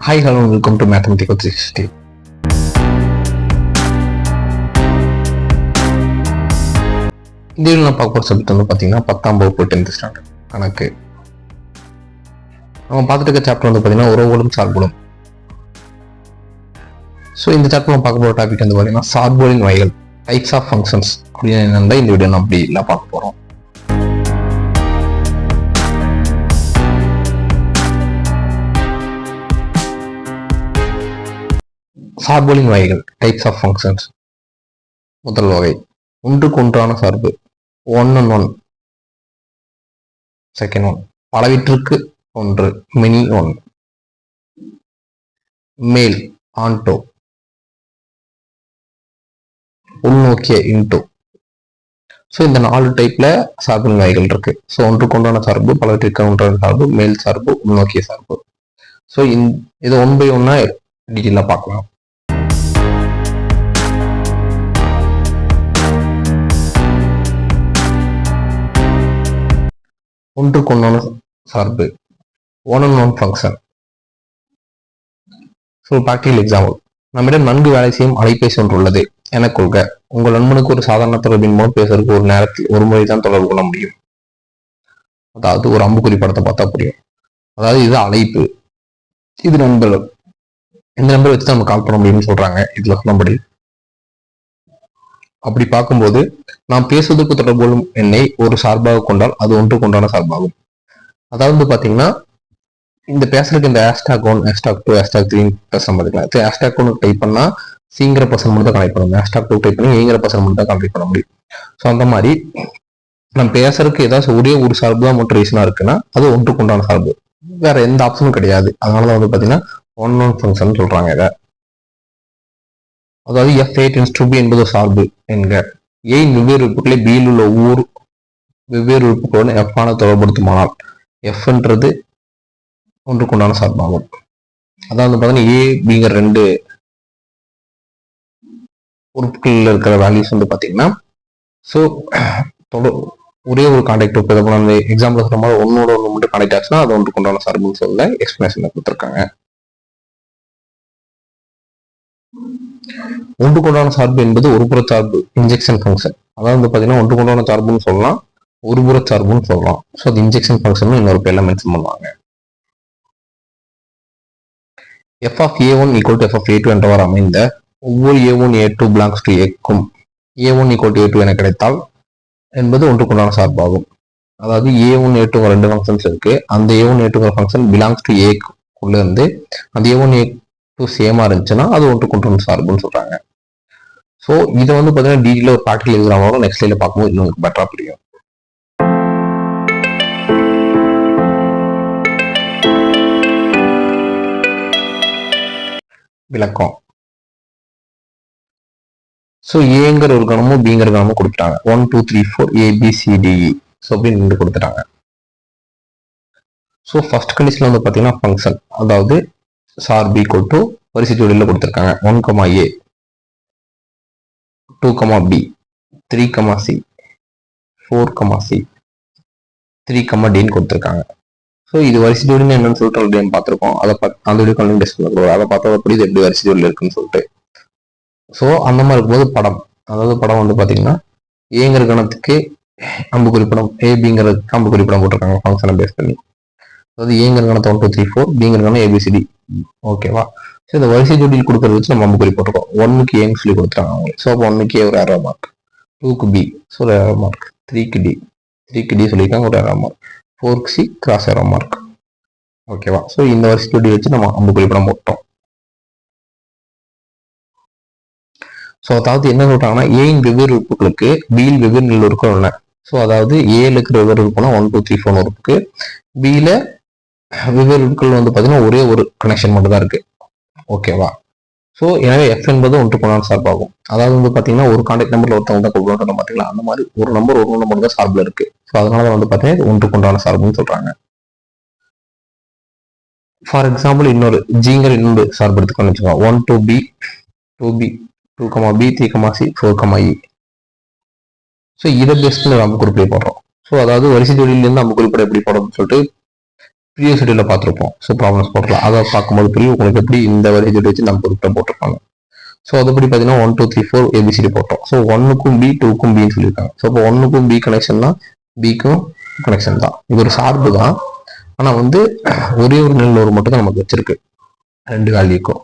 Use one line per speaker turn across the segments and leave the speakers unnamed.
Hi hello welcome to mathematical three sixty இந்த நான் பார்க்க போகிற சப்ஜெக்ட் வந்து பார்த்தீங்கன்னா பத்தாம் வகுப்பு டென்த் ஸ்டாண்டர்ட் கணக்கு நம்ம பார்த்துட்டு இருக்க சாப்டர் வந்து பார்த்தீங்கன்னா உறவுகளும் சார்புகளும். ஸோ இந்த சாப்டர் நம்ம பார்க்க போகிற டாபிக் வந்து பார்த்தீங்கன்னா சார்புகளின் வகைகள் டைப்ஸ் ஆஃப் ஃபங்க்ஷன்ஸ் அப்படின்னு என்னென்னா இந்த வீடியோ நம்ம அப்படி எல்லாம் பார்க்க போகிறோம் சார்புகளின் வகைகள் டைப்ஸ் ஆஃப் ஃபங்க்ஷன்ஸ் முதல் வகை ஒன்றுக்கு ஒன்றான சார்பு one and one second one பலவற்றிற்கு ஒன்று மினி ஒன் மேல் ஆண்டோ உள்நோக்கிய இன்டோ ஸோ இந்த நாலு டைப்ல சார்பின் வகைகள் இருக்கு. ஸோ ஒன்றுக்கு ஒன்றான சார்பு பலவற்றிற்கு ஒன்றான சார்பு மேல் சார்பு உள்நோக்கிய சார்பு. ஸோ இது ஒன் பை ஒன்னா டீட்டெயிலாக பார்க்கலாம். ஒன்றுக்கு ஒன்றான சார்பு one and one function so practical example நம்மிடம் நன்கு வேலை செய்யும் அலைபேசி ஒன்று உள்ளது. என கொள்க உங்கள் நண்பனுக்கு ஒரு சாதாரண தொடர்பின் மூலம் பேசுறதுக்கு ஒரு நேரத்தில் ஒரு முறை தான் தொடர்பு கொள்ள முடியும். அதாவது ஒரு அம்புக்குறி படத்தை பார்த்தா புரியும். அதாவது இது அழைப்பு. இது நண்பர்கள். இந்த நம்பர் வச்சு நம்ம கால் பண்ண முடியும்னு சொல்றாங்க. இதுல சொன்னபடி. அப்படி பார்க்கும்போது நாம் பேசுவதற்கு தொடர்பு கொள்ளும் எண்ணை ஒரு சார்பாக கொண்டால் அது ஒன்றுக்கு ஒன்றான சார்பாகும். அதாவது வந்து பாத்தீங்கன்னா இந்த பேசுறதுக்கு இந்த hashtag one hashtag two hashtag three பேச மாதிரி ஹேஷ்டாக் ஒன்று டைப் பண்ணா சிங்கிற பர்சன் மட்டும் தான் கனெக்ட் பண்ண முடியும் ஹேஷ்டாக் டூ டைப் பண்ணி ஏங்கிற பர்சன் மட்டும் தான் கனெக்ட் பண்ண முடியும். ஸோ அந்த மாதிரி நம்ம பேசுறதுக்கு ஏதாச்சும் ஒரே ஒரு சார்பு தான் மட்டும் ரீசனாக இருக்குன்னா அது ஒன்றுக்கு உண்டான சார்பு. வேற எந்த ஆப்ஷனும் கிடையாது. அதனாலதான் வந்து பாத்தீங்கன்னா ஒன் ஒன் ஃபங்க்ஷன் சொல்றாங்க இதை. அதாவது F A tends to B என்பது சார்பு என்க. ஏன் வெவ்வேறு உறுப்புகளை பியில் உள்ள ஒவ்வொரு வெவ்வேறு உறுப்புகளுடன் எஃப் ஆன தொடர்படுத்துமானால் எஃப்ன்றது ஒன்றுக்கு உண்டான சார்பாகும். அதாவது பார்த்தீங்கன்னா ஏ பிங்கிற ரெண்டு உறுப்புகளில் இருக்கிற வேல்யூஸ் வந்து பார்த்தீங்கன்னா ஸோ ஒரே ஒரு கான்டாக்ட் இப்போ இதை அந்த எக்ஸாம்பிள் சொல்ற மாதிரி ஒன்னோட ஒன்று மட்டும் கான்டாக்ட் ஆச்சுன்னா அது ஒன்றுக்கு உண்டான சார்புன்னு சொல்ல எக்ஸ்பிளேஷன் கொடுத்துருக்காங்க. ஒன்று கொண்டான சார்பு என்பது ஒரு புற சார்பு இன்ஜெக்ஷன் ஃபங்க்ஷன் அதாவது வந்து பார்த்தீங்கன்னா ஒன்று கொண்டான சார்புன்னு சொல்லலாம் ஒரு புற சார்புன்னு சொல்லலாம். ஸோ அது இன்ஜெக்ஷன் ஃபங்க்ஷன் இன்னொரு பேர்ல மென்ஷன் பண்ணுவாங்க. F of A one equal to F of A two என்றவாறு அமைந்த ஒவ்வொரு A one A two belongs to ஏக்கும் A one equal to A two என கிடைத்தால் என்பது ஒன்றுக்குண்டான சார்பாகும். அதாவது ஏ ஒன் ஏ டூங்கிற ரெண்டு ஃபங்க்ஷன்ஸ் இருக்கு. அந்த ஏ ஒன் ஏ டூங்கிற ஃபங்க்ஷன் பிலாங்ஸ் டு ஏக்குள்ள இருந்து அந்த ஏ ஒன் ஏ ஸோ சேமா இருந்துச்சுன்னா அது ஒன்று கொண்டு சார்புன்னு சொல்றாங்க. ஸோ இதை வந்து பார்த்தீங்கன்னா டீட்டெயிலாக ஒரு ப்ராக்டிகல் எக்ஸாமோட நெக்ஸ்ட் லைல பார்க்கும்போது இன்னும் பெட்டரா புரியும். விளக்கம். ஸோ ஏங்கிற ஒரு கணமும் பிங்கிற கணமும் கொடுத்துட்டாங்க. One two three four ABCDE so அப்படின்னு ரெண்டு கொடுத்துட்டாங்க. ஸோ ஃபர்ஸ்ட் கண்டிஷன் வந்து பார்த்தீங்கன்னா ஃபங்க்ஷன் அதாவது சார் பி ஈக்குவல் டூ வரிசை ஜோடியில் கொடுத்துருக்காங்க. One comma A two comma B three comma C four comma C three comma டின்னு கொடுத்துருக்காங்க. ஸோ இது வரிசை ஜோடின்னு என்னன்னு சொல்லிட்டு ஆல்ரெடி பார்த்துருக்கோம். அதை பார்த்து அந்த வீடியோ அதை பார்த்தா புரியுது எப்படி வரிசை ஜோடியில் இருக்குன்னு சொல்லிட்டு. ஸோ அந்த மாதிரி இருக்கும்போது படம். அதாவது படம் வந்து பார்த்தீங்கன்னா ஏங்கிற கணத்துக்கு அம்பு குறிப்பிடம் ஏபிங்கிற அம்பு குறிப்பிடம் போட்டிருக்காங்க. ஃபங்க்ஷனை பேஸ் பண்ணி. அதாவது ஏங்கிற ஒன் டூ த்ரீ ஃபோர் பிங்கிற ஏபிசிடி ஓகேவா ஸோ இந்த வரிசை ஜோடியில் கொடுக்குறது வச்சு நம்ம அம்புக்குறி போட்டிருக்கோம். ஒன்னுக்கு ஏன்னு சொல்லி கொடுத்துருக்காங்க அவங்களுக்கு. ஸோ அப்போ ஒன்னுக்கு ஒரு ஏரோ மார்க் டூக்கு பி ஸோ ஒரு ஏரோ மார்க் த்ரீக்கு டி த்ரீக்கு டி சொல்லியிருக்காங்க ஒரு ஏரோ மார்க் ஃபோர்க்கு சி கிராஸ் ஏரோ மார்க் ஓகேவா ஸோ இந்த வரிசை ஜோடி வச்சு நம்ம அம்புக்குறி படம் போட்டோம். ஸோ அதாவது என்ன சொல்றாங்கன்னா ஏயின் வெவ்வேறு உறுப்புகளுக்கு பியில் வெவ்வேறு நிலை உறுப்புகள் உள்ளன. ஸோ அதாவது ஏல இருக்கிற வெவ்வேறு உறுப்புனா ஒன் டூ த்ரீ ஃபோர் உறுப்புக்கு. பியில வெவ்வேறு உறுப்புகள் வந்து பார்த்தீங்கன்னா ஒரே ஒரு கனெக்ஷன் மட்டும் தான் இருக்குது ஓகேவா ஸோ எனவே எஃப் என்பது ஒன்று கொண்டான சார்பாகும். அதாவது வந்து பார்த்தீங்கன்னா ஒரு கான்டாக்ட் நம்பரில் ஒருத்தவங்க தான் கூப்பிடுவோம் பார்த்தீங்களா அந்த மாதிரி ஒரு நம்பர் ஒரு நம்பர் தான் சார்பில் இருக்குது ஸோ அதனால தான் வந்து பார்த்தீங்கன்னா இது ஒன்று கொண்டான சார்புன்னு சொல்கிறாங்க ஃபார் எக்ஸாம்பிள் இன்னொரு ஜிங்கிற இன்னொரு சார்பு எடுத்துக்கணும்னு வச்சுக்கோங்க. One two B two B two comma B three comma C four comma E so இதை பேஸ் நம்ம குறிப்பிட போடுறோம். ஸோ அதாவது வரிசை ஜோடியிலேருந்து நம்ம குறிப்பிட எப்படி போடுறோம்னு சொல்லிட்டு ப்ரீவியஸ் வீடியோவில் பார்த்துருப்போம். ஸோ ப்ராப்ளம்ஸ் போட்டலாம் அதை பார்க்கும்போது புரியும். உங்களுக்கு எப்படி இந்த வரிசை வச்சு நம்ம பொருட்களை போட்டிருப்பாங்க. ஸோ அதுபடி பார்த்தீங்கன்னா one two three four ABCD போட்டோம். ஸோ ஒன்னுக்கும் பி டூக்கும் பின்னு சொல்லியிருக்காங்க. ஸோ இப்போ ஒன்றுக்கும் பி கனெக்ஷன்னா பிக்கும் கனெக்ஷன் தான். இது ஒரு சார்பு தான். ஆனால் வந்து ஒரே ஒரு நெல் ஒரு மட்டும் தான் நமக்கு வச்சிருக்கு. ரெண்டு வேல்யூக்கும்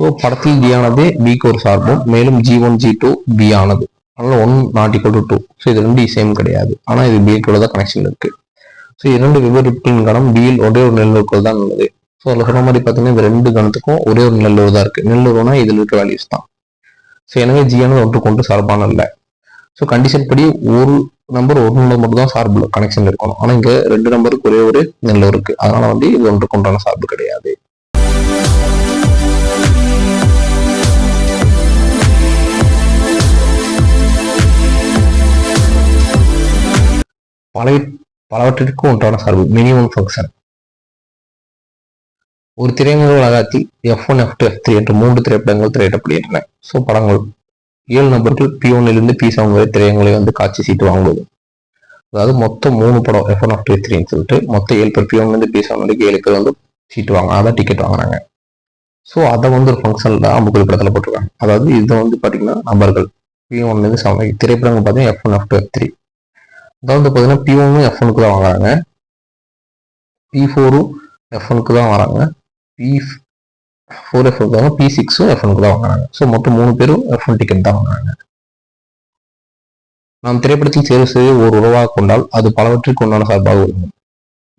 ஸோ படத்தில் ஜி ஆனது பிக்கு ஒரு சார்பும் மேலும் G one G two B ஆனது. அதனால one not equal to two so இது ரெண்டு சேம் கிடையாது. ஆனால் இது பிக்குள்ள தான் கனெக்ஷன் இருக்குது ஸோ இரண்டு வெவ்வேறு பின் கணம் பியில் ஒரே ஒரு நெல்லுக்குள் தான் உள்ளது. ஸோ அதில் சொன்ன மாதிரி பார்த்தீங்கன்னா இந்த ரெண்டு கணத்துக்கும் ஒரே ஒரு நெல்லூர் தான் இருக்கு. நெல்லூர்னா இதில் இருக்க வேல்யூஸ் தான். ஸோ எனவே ஜி ஒன்று கொண்டு சார்பான இல்லை ஸோ கண்டிஷன் படி ஒரு நம்பர் ஒரு நம்பர் மட்டும் தான் சார்பு கனெக்ஷன் இருக்கணும். ஆனால் இங்கே ரெண்டு நம்பருக்கு ஒரே ஒரு நெல்லூர் இருக்கு. அதனால வந்து இது ஒன்று கொண்டான சார்பு கிடையாது. பழைய பலவற்றிற்கு ஒன்றான சார்பு மினிமம் ஃபங்க்ஷன் ஒரு திரைமுக வளாகத்தில் F one F two F three என்ற மூன்று திரைப்படங்கள் திரையிடப்படுகின்றன. ஸோ படங்கள் ஏழு நபர்கள் பி ஒன்னிலிருந்து பி செவன் வரை திரையங்களை வந்து காட்சி சீட்டு வாங்குவது. அதாவது மொத்தம் மூணு படம் எஃப் ஒன் ஆஃப் டூ த்ரீன்னு சொல்லிட்டு மொத்தம் ஏழு பேர் பி ஒன்லேருந்து பி செவன் வரைக்கும் ஏழு பேர் வந்து சீட்டு வாங்க அதான் டிக்கெட் வாங்குறாங்க. ஸோ அதை வந்து ஒரு ஃபங்க்ஷனில் அம்புக்குள் படத்தில் போட்டிருக்காங்க. அதாவது இது வந்து பார்த்தீங்கன்னா நபர்கள் பி ஒன்லேருந்து செவன் திரைப்படங்கள் பார்த்தீங்கன்னா F one F two F three அதாவது பார்த்தீங்கன்னா பி ஒன்னும் எஃப் ஒனுக்கு தான் வாங்குறாங்க. பி ஃபோரும் எஃப் ஒனுக்கு தான் வராங்க பி ஃபோர் எஃப் ஒனுக்கு பி சிக்ஸும் எஃப் ஒனுக்கு தான் வாங்குறாங்க. ஸோ மொத்தம் மூணு பேரும் எஃப் ஒன் டிக்கெட் தான் வாங்குறாங்க. நாம் திரைப்படத்தில் தேர்வு செய்ய ஒரு உறவாக கொண்டால் அது பலவற்றிற்கு உண்டான சார்பாக இருக்கும்.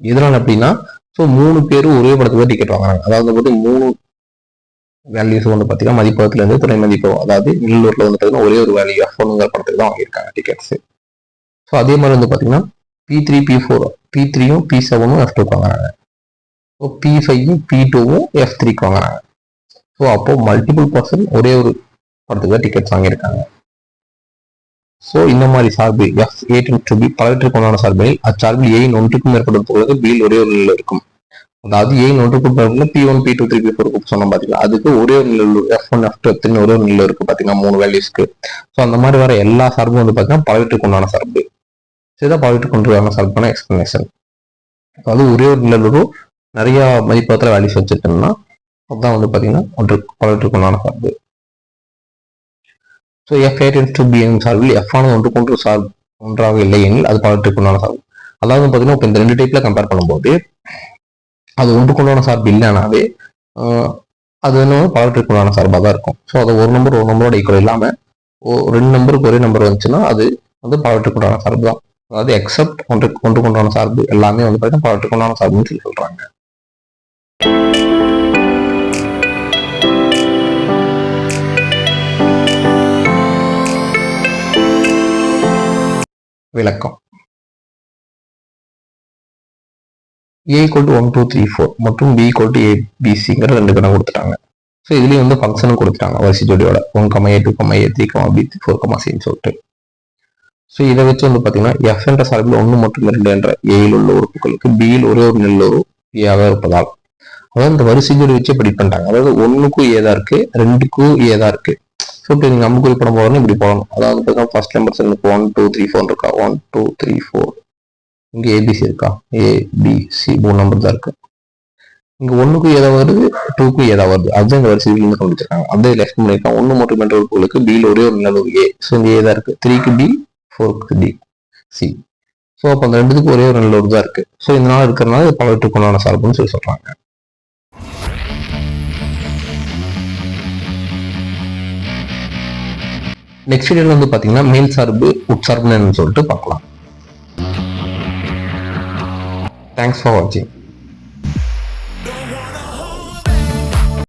எதனால் அப்படின்னா ஸோ மூணு பேரும் ஒரே படத்துக்கு டிக்கெட் வாங்குறாங்க. அதாவது வந்து மூணு வேல்யூஸ் வந்து பார்த்தீங்கன்னா மதிப்பகத்துலேருந்து துணை மதிப்பு அதாவது நில்லூர்ல வந்து பார்த்தீங்கன்னா ஒரே ஒரு வேல்யூ எஃப் ஒன்னுங்கிற படத்துக்கு தான் வாங்கியிருக்காங்க டிக்கெட்ஸ் ஸோ அதே மாதிரி வந்து பார்த்தீங்கன்னா B three B four B த்ரீயும் பி செவனும் எஃப் டூக்கு வாங்குறாங்க. ஸோ பி ஃபைவும் பி டூவும் எஃப் த்ரீக்கு வாங்குறாங்க. ஸோ அப்போது மல்டிபிள் பர்சன் ஒரே ஒரு படத்துக்கு தான் டிக்கெட்ஸ் வாங்கியிருக்காங்க. ஸோ இந்த மாதிரி சார்பு எஃப் எயிட் டு பி பலவற்றுக்கு உண்டான சார்பில் அச்சார்பில் ஏயின் ஒன்றுக்கும் மேற்பட்ட பொருளுக்கு பில் ஒரே ஒரு நிலையில் இருக்கும். அதாவது ஏயின் ஒன்றுக்கும் மேற்பட்ட B one B two three B four சொன்னோம் பார்த்தீங்கன்னா அதுக்கு ஒரே ஒரு நிலையில் எஃப் ஒன் எஃப் டூ எத்தனை ஒரே ஒரு நிலையில் இருக்கு பார்த்தீங்கன்னா மூணு வேல்யூஸ்க்கு ஸோ அந்த மாதிரி வர எல்லா சார்பும் வந்து பார்த்தீங்கன்னா பலவற்றுக்கு உண்டான சார்பு. இதுதான் பலவற்றுக்கு உண்டான சார்பான எக்ஸ்பிளனேஷன் அதாவது ஒரே ஒரு நிலவரும் நிறைய மதிப்பத்தில் வேல்யூஸ் வச்சுட்டோம்னா அதுதான் வந்து பார்த்தீங்கன்னா ஒன்று பலற்றுக்குண்டான சார்பு. So F A tends to B எனும் சார்பில் எஃப் ஆனது ஒன்று கொண்டு சார்பு ஒன்றாக இல்லை எனில் அது பலவற்றுக்கு சார்பு. அதாவது பார்த்தீங்கன்னா இப்போ இந்த ரெண்டு டைப்பில் கம்பேர் பண்ணும்போது அது ஒன்று கொண்டான சார்பு இல்லைனாவே அது என்ன பலவற்றுக்கு உண்டான சார்பாக தான் இருக்கும். ஸோ அது ஒரு நம்பர் ஒரு நம்பரோட ஈக்குவல் இல்லாமல் ரெண்டு நம்பருக்கு ஒரே நம்பர் வந்துச்சுன்னா அது வந்து பலவற்றுக்கு சார்பு தான். அதாவது எக்ஸப்ட் ஒன்று ஒன்று கொண்டான சார்பு எல்லாமே வந்து பார்த்தீங்கன்னா பரட்டு கொண்டான சார்புன்னு சொல்லி சொல்கிறாங்க விளக்கம். A equal one two three four மற்றும் பி ஈக்குவல் டு ஏபிசிங்கிற ரெண்டு கணக்கு கொடுத்துட்டாங்க. ஸோ இதுலேயும் வந்து ஃபங்க்ஷனும் கொடுத்துட்டாங்க. வரிசை ஜோடியோட one comma A two comma A three comma B four comma சின்னு சொல்லிட்டு. ஸோ இதை வச்சு வந்து பார்த்தீங்கன்னா எஃப் என்ற சார்பில் ஒன்று மற்றும் இரண்டு என்ற ஏயில் உள்ள உறுப்புகளுக்கு பியில் ஒரே ஒரு நெல் ஒரு ஏயாக இருப்பதால். அதாவது இந்த வரிசைகள் வச்சு இப்படி பண்ணிட்டாங்க அதாவது ஒன்றுக்கும் ஏதா இருக்கு ரெண்டுக்கும் ஏதா இருக்கு. ஸோ இப்போ நீங்கள் அம்புக்குறி படம் போடணும் இப்படி போடணும். அதாவது பார்த்தீங்கன்னா ஃபர்ஸ்ட் நம்பர்ஸ் எனக்கு ஒன் டூ த்ரீ ஃபோர் இருக்கா? ஒன் டூ த்ரீ ஃபோர் இங்கே ஏபிசி இருக்கா? ஏபிசி மூணு நம்பர் தான் இருக்கு. இங்க ஒண்ணுக்கும் ஏதா வருது டூக்கும் ஏதா வருது. அதுதான் இந்த வரிசையில் இருந்து கண்டுபிடிச்சிருக்காங்க. அதே லெஃப்ட் பண்ணிருக்காங்க ஒன்று மட்டும் என்ற உறுப்புகளுக்கு பியில் ஒரே ஒரு நல்ல ஒரு ஏ ஸோ இந்த ஏதா இருக்கு. த்ரீக்கு பி ஃபோருக்கு டி சி ஸோ அப்போ அந்த ரெண்டுத்துக்கும் ஒரே ஒரு நல்ல ஒரு தான் இருக்குது ஸோ இதனால இருக்கிறனால பலவற்றுக்குள்ளான சார்புன்னு சொல்லி சொல்கிறாங்க நெக்ஸ்ட் வீடியோல வந்து பார்த்தீங்கன்னா மேல் சார்பு உட்சார்புன்னு என்னன்னு சொல்லிட்டு பார்க்கலாம். தேங்க்ஸ் ஃபார் வாட்சிங்